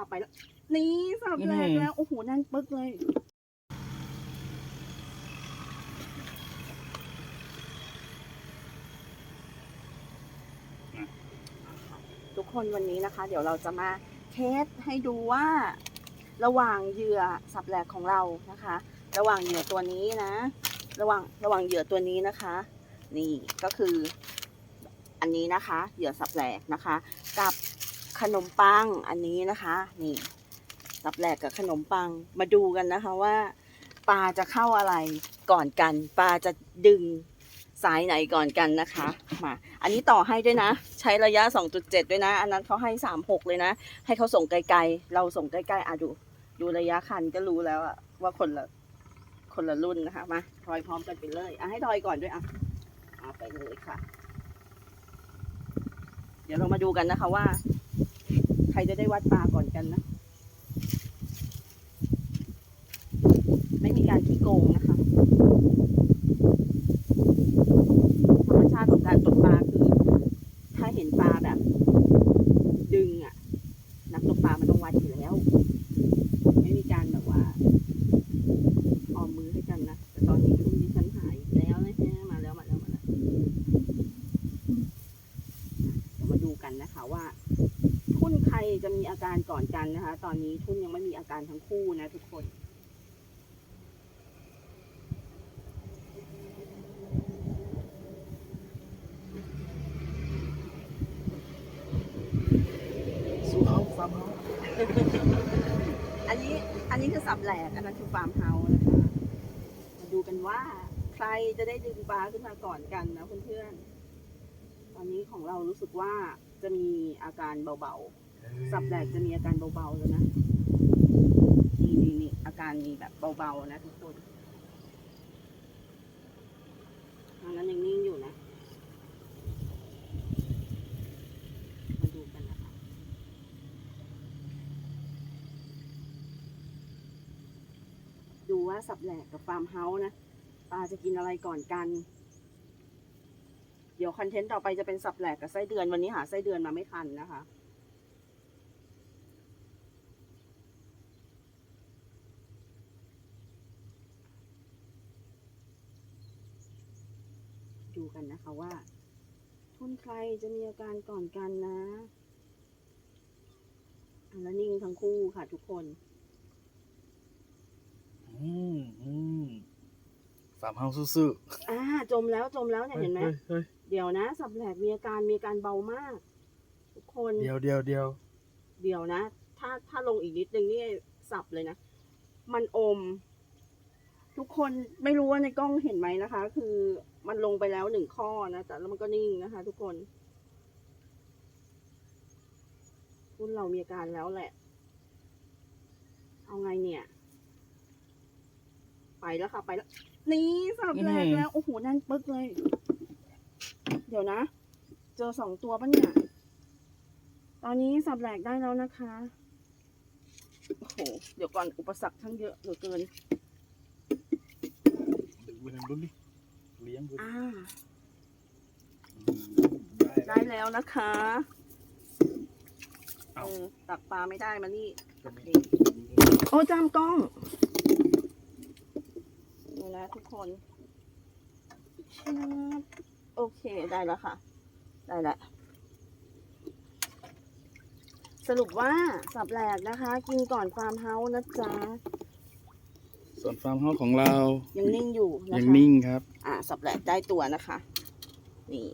ค่ะไปแล้ว นี่สับแรกอื้อหือแล้ว โอ้โหแนั่นปึ๊กเลย ทุกคนวันนี้นะคะ เดี๋ยวเราจะมาเทสให้ดูว่า ระหว่างเหยื่อสับแหลกของเรานะคะ ระหว่างเหยื่อตัวนี้นะ ระหว่างระหว่างเหยื่อตัวนี้นะคะ นี่ก็คืออันนี้นะคะ เหยื่อสับแหลกนะคะ กับ ขนมปังอันนี้นะคะ นี่สับแหลกกับขนมปังมาดูกันนะคะว่าปลาจะเข้าอะไรก่อนกันปลาจะดึงสายไหนก่อนกันนะคะมาอันนี้ต่อให้ด้วยนะ ใช้ระยะ 2.7 ด้วยนะ อันนั้นเขาให้ 36 เลยนะ ให้เขาส่งไกลๆ เราส่งใกล้ๆอะดู ดูระยะคันก็รู้แล้วอะว่าคนละคนละรุ่นนะคะมาทอยพร้อมกันไปเลยอะให้ทอยก่อนด้วยอะเอาไปเลยค่ะ เดี๋ยวเรามาดูกันนะคะว่า รจะได้วัดปลาก่อนกันนะ ไม่มีการขี้โกงนะคะ ธรรมชาติของการตกปลาคือ ถ้าเห็นปลาแบบ ดึงอะ นักตกปลามันต้องวัดอยู่แล้ว ไม่มีการแบบว่าออมมือให้กันนะ แต่ตอนนี้ทุ่นดิฉันหายแล้วนะฮะมาแล้วมาแล้วมาแล้วเดี๋ยวมาดูกันนะคะว่า ทุ่นใครจะมีอาการก่อนกันนะคะ ตอนนี้ทุ่นยังไม่มีอาการทั้งคู่นะทุกคนสู้เขาฟาร์มเขาอันนี้อันนี้คือสับแหลก อันนั้นคือฟาร์มเฮาส์นะคะ มาดูกันว่าใครจะได้ดึงปลาขึ้นมาก่อนกันนะเพื่อนๆ ตอนนี้ของเรารู้สึกว่า จะมีอาการเบาๆ สับแหลกจะมีอาการเบาๆแล้วนะนี่นี่นี่อาการมีแบบเบาๆนะทุกคนอันนั้นยังนิ่งอยู่นะมาดูกันนะคะดูว่าสับแหลกกับฟาร์มเฮาส์นะปลาจะกินอะไรก่อนกัน เดี๋ยวคอนเทนต์ต่อไปจะเป็นสับแหลกกับไส้เดือนวันนี้หาไส้เดือนมาไม่ทันนะคะ ดูกันนะคะว่า ทุนใครจะมีอาการก่อนกันนะอันแล้วนิ่งทั้งคู่ค่ะทุกคน อืมอืมฟาร์มเฮาส์ซื่ออ่า จมแล้วจมแล้วๆเนี่ยเห็นไหมฮ้ยเฮ้ย เดี๋ยวนะ สับแหลกมีอาการมีอาการเบามาก ทุกคนเดียวเดียวเดียวเดี๋ยวนะ ถ้าถ้าลงอีกนิดนึงนี่สับเลยนะ มันอม ทุกคนไม่รู้ว่าในกล้องเห็นไหมนะคะ คือมันลงไปแล้วหนึ่งข้อนะแต่แล้วมันก็นิ่งนะคะ ทุกคนคุณเรามีอาการแล้วแหละ เอาไงเนี่ย ไปแล้วค่ะ ไปแล้ว นี่สับแหลกแล้ว โอ้โหแนั่นปึ๊กเลย เดี๋ยวนะ เจอสองตัวปะเนี่ย ตอนนี้สับแหลกได้แล้วนะคะ โอ้โห เดี๋ยวก่อนอุปสรรคทั้งเยอะเหลือเกินดึงไปทางรุ่นดิเลี้ยงดูดิอ่าอืมได้แล้วนะคะเออตักปลาไม่ได้มานี่ ก็มีโอ้จามกล้องนี่นะทุกคนชิบ โอเคได้แล้วค่ะ ได้แล้วสรุปว่าสับแหลกนะคะ กินก่อนฟาร์มเฮาส์นะจ๊ะส่วนฟาร์มเฮาส์ของเรายังนิ่งอยู่นะคะยังนิ่งครับ อ่าสับแหลกได้ตัวนะคะ นี่